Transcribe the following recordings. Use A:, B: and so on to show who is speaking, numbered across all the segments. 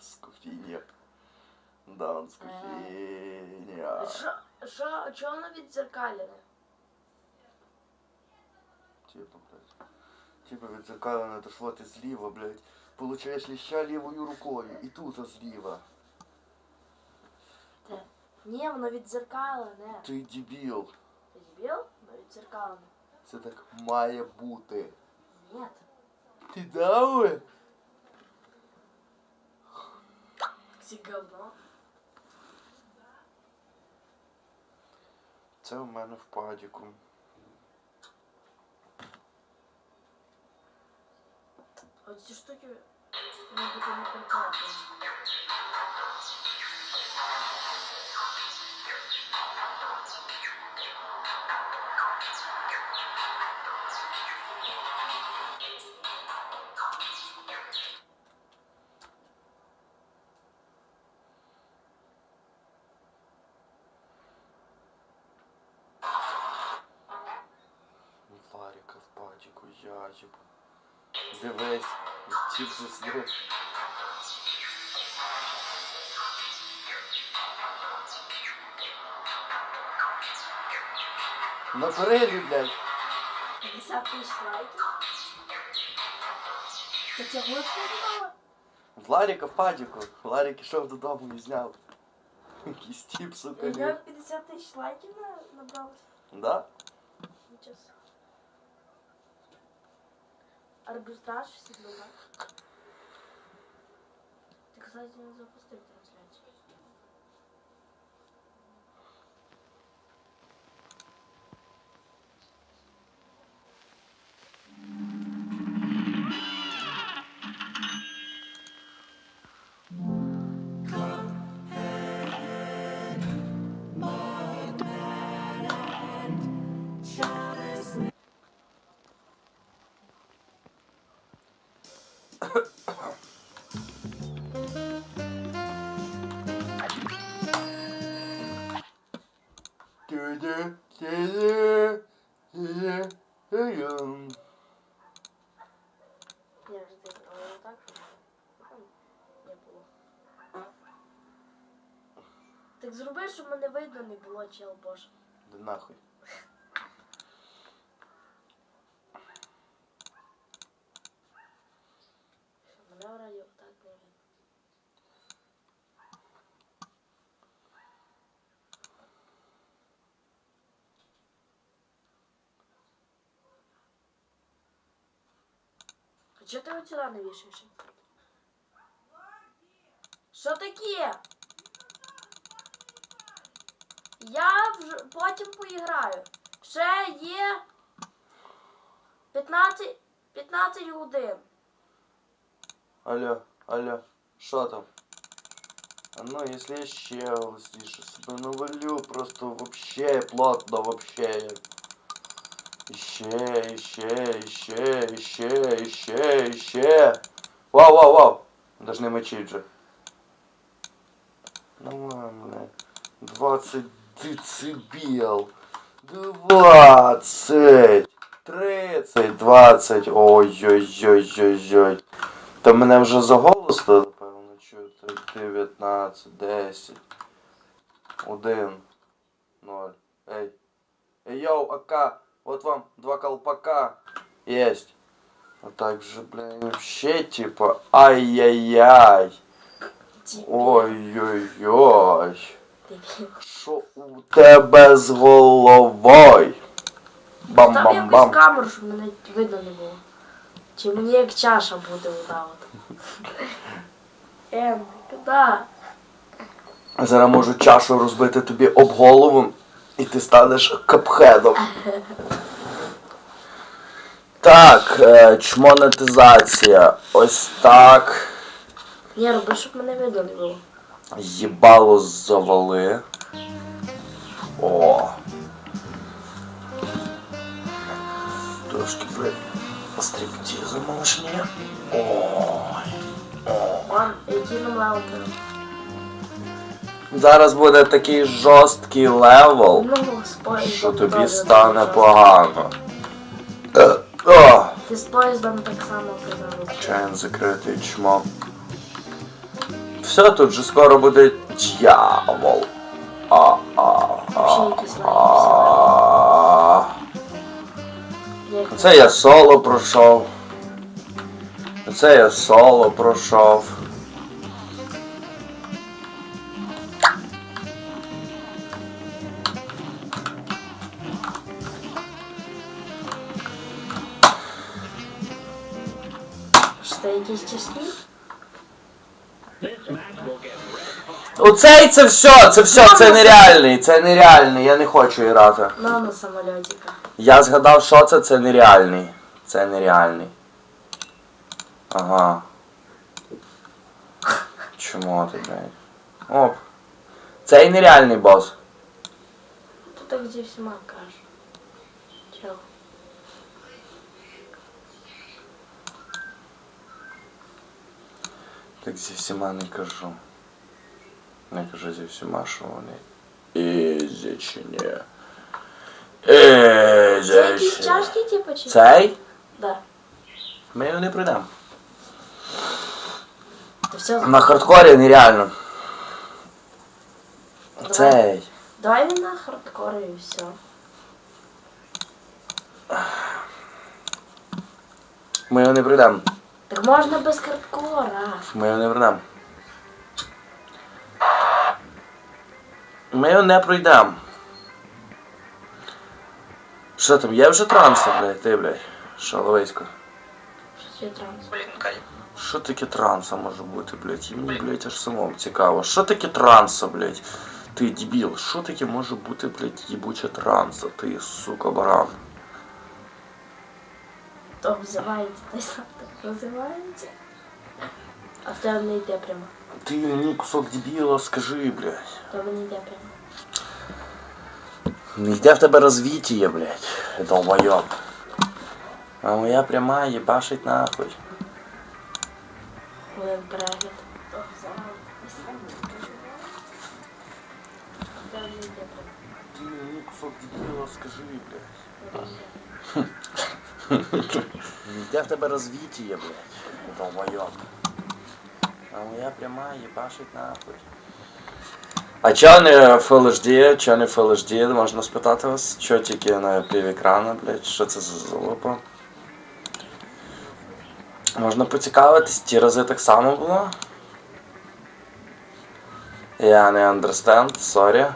A: Скуфіння. Дан скуфіння.
B: Що, що, чого воно відзеркалене?
A: Типа, блядь. Типа відзеркалене, то що ти зліва, блядь. Получаєш ліща лівою рукою. І тут зліва.
B: Те. Ні, воно відзеркалене.
A: Ти дебіл.
B: Ти дебіл? Воно відзеркалене.
A: Це так має бути.
B: Ні.
A: Ти дали?
B: Це говно.
A: Це у мене в падіку.
B: А ці штуки вони будуть не конкретні.
A: падіку, я їб. Дивись, тіп заснув. На перерві, блядь.
B: 50 тисяч лайків. Ти це год подумала?
A: В Ларіка в падіку. Ларік ішов додому і зняв. Якийсь тіп, сука.
B: У
A: ні.
B: нього 50 тисяч лайків на- набралось.
A: Да?
B: Нічого. собі. Арбітраж сідлова. Так, кстати, не запустив Я ж ти але так. Не було. Так зроби, щоб мене видно не було, чел боже.
A: Да нахуй.
B: Мене вроді так не видно. А чого ти от сюди не? Що таке? Я вже потім поіграю. Ще є 15, 15 годин.
A: Алло, алло, що там? А ну, если я ще голосніше себе навалю, просто вообще плотно, вообще. Іще, іще, іще, іще, іще, іще. Вау, вау, вау. Даже не мочить же. Ну ладно. 20 децибел. 20. 30, 20. Ой-ой-ой-ой-ой. Та мене вже за голос, то, напевно, чути. 19, 10, 1, 0. Ей. Ей, йоу, АК, от вам два колпака. Есть. А так же, блин, вообще, типа, ай-яй-яй. Ой-ой-ой. Що у тебе з головою?
B: Там якусь
A: Бам-бам-бам.
B: камеру, щоб мене видно не було. Чи мені як чаша буде ота от. Ем, куди?
A: Зараз можу чашу розбити тобі об голову, і ти станеш капхедом. Так, е, чмонетизація. Ось так.
B: Ні, роби, щоб мене видно не було.
A: Їбало завали. О. Трошки ви стріптізу можні. Ой.
B: Мам, який нам беру?
A: Зараз буде такий жорсткий левел,
B: Ну,
A: що тобі стане погано. Е,
B: Ти з поїздом так само казав.
A: Чайн закритий чмо. Все, тут же скоро буде дьявол. А, а, а, а. Це я соло пройшов. Це я соло пройшов.
B: Це якісь тяжкі?
A: Оцей це все, це все, це нереальний, це нереальний, я не хочу грати.
B: На самолітика.
A: Я згадав, що це, це нереальний. Це нереальний. Ага. Чому ти, блядь? Оп. Цей нереальний бос.
B: Тут так зі всіма кажу. Чого?
A: Так зі всіма не кажу. Не кажу зі всіма, що вони. Ізі чи ні. Ізі
B: якісь
A: чи
B: чашки, типу, чи?
A: Цей?
B: Да.
A: Ми його не прийдемо.
B: То все,
A: На хардкорі нереально.
B: Давай.
A: Цей.
B: давай не на хардкор і все.
A: Ми його не прийдемо.
B: Так можна без хардкора.
A: Ми його не прийдемо. Ми його не пройдемо. Що там, є вже транси, блядь, ти, блядь? Що, Ловисько?
B: Що це транс?
C: Блін, кай.
A: Що таке транса може бути, блядь? І мені, блядь, аж самому цікаво. Що таке транса, блядь? Ти дебіл, що таке може бути, блядь, їбуча транса? Ти, сука, баран.
B: То обзивається, та й сам так називається. А в тебе не йде прямо.
A: Ти мені кусок дебіла, скажи, блядь.
B: В тебе не йде прямо.
A: Не йде в тебе розвіття, блядь, долбойоб. А моя пряма їбашить нахуй.
B: Хвилин перегляд.
A: Кусок дебіла, скажи, блядь.
B: Йде
A: в тебе розвіття, блядь, долбойоб. А моя пряма їбашить нахуй. А чо не Full HD, чо не Full HD, можна спитати вас? Чо тільки на півекрана, блядь, що це за залупа? Можна поцікавитись, ті рази так само було? Я не understand, sorry.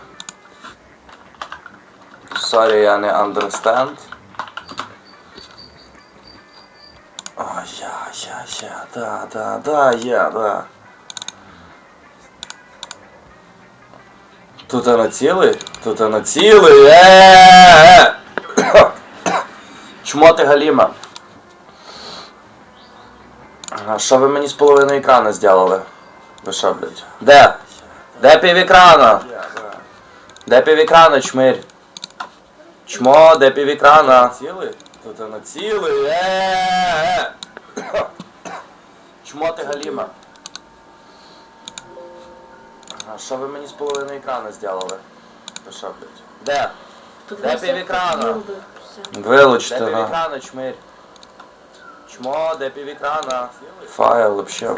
A: Sorry, я не understand. О, я, я, я, да, да, да, я, да. Тут она цілий? Тут она цілий. Е-е-е! Чмо ти Галіма? Що ви мені з половиною екрана зробили? Ви що, блядь? Де? Де пів екрана? Де пів екрана, чмирь? Чмо, де пів екрана? Цілий? Тут вона цілий. Е-е-е! Чмо ти Галіма? А що ви мені з половиною екрана зробили? Ви що, блядь? Де?
B: Тут
A: Де
B: поділили, все.
A: Вилучте. Де пів екрана, чмирь? Чмо, де пів екрана? Файл, вообще.